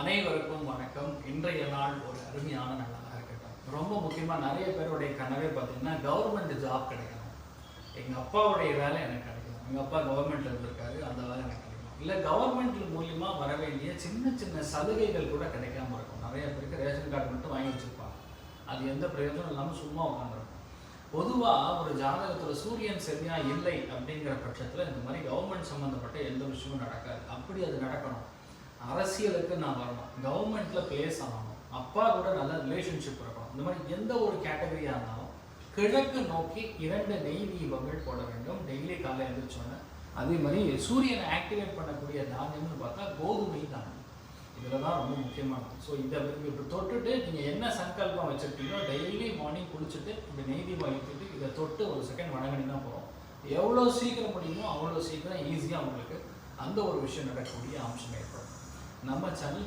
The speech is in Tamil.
அனைவருக்கும் வணக்கம். இன்றைய நாள் ஒரு அருமையான நாளாக இருக்கட்டும். ரொம்ப முக்கியமாக நிறைய பேருடைய கனவே பார்த்தீங்கன்னா கவர்மெண்ட் ஜாப் கிடைக்கணும். எங்கள் அப்பாவுடைய வேலை எனக்கு கிடைக்கணும். எங்கள் அப்பா கவர்மெண்ட்ல இருந்திருக்காரு அந்த வேலை எனக்கு கிடைக்கணும். இல்லை கவர்மெண்ட் மூலியமாக வர வேண்டிய சின்ன சின்ன சலுகைகள் கூட கிடைக்காம இருக்கும். நிறைய பேருக்கு ரேஷன் கார்டு மட்டும் வாங்கி வச்சிருப்பாங்க. அது எந்த பிரயோஜனம் இல்லாமல் சும்மா உட்காந்துருக்கும் பொதுவாக ஒரு ஜாதகத்தில் சூரியன் சரியாக இல்லை அப்படிங்கிற பட்சத்தில் இந்த மாதிரி கவர்மெண்ட் சம்மந்தப்பட்ட எந்த விஷயமும் நடக்காது. அப்படி அது நடக்கணும். அரசியலுக்கு நான் வரணும். கவர்மெண்ட்ல பிளேஸ் ஆகணும். அப்பா கூட நல்ல ரிலேஷன்ஷிப் இருக்கணும். இந்த மாதிரி எந்த ஒரு கேட்டகரியாக இருந்தாலும் கிழக்கு நோக்கி இரண்டு நெய் தீபங்கள் போட வேண்டும். டெய்லி காலை எழுந்திரிச்சோன்னே அதே மாதிரி சூரியனை ஆக்டிவேட் பண்ணக்கூடிய தானியம்னு பார்த்தா கோதுமை தானியம். இதில் தான் ரொம்ப முக்கியமானது. ஸோ இதை இப்படி தொட்டுட்டு நீங்கள் என்ன சங்கல்பம் வச்சுருக்கீங்களோ டெய்லி மார்னிங் குளிச்சுட்டு இந்த நெய் தீபம் ஏற்றிட்டு இதை தொட்டு ஒரு செகண்ட் வணங்கினா போகிறோம் எவ்வளோ சீக்கிரம் முடியுமோ அவ்வளோ சீக்கிரம் ஈஸியாக உங்களுக்கு அந்த ஒரு விஷயம் நடக்கக்கூடிய அம்சம் ஏற்படும். நம்ம சேனல்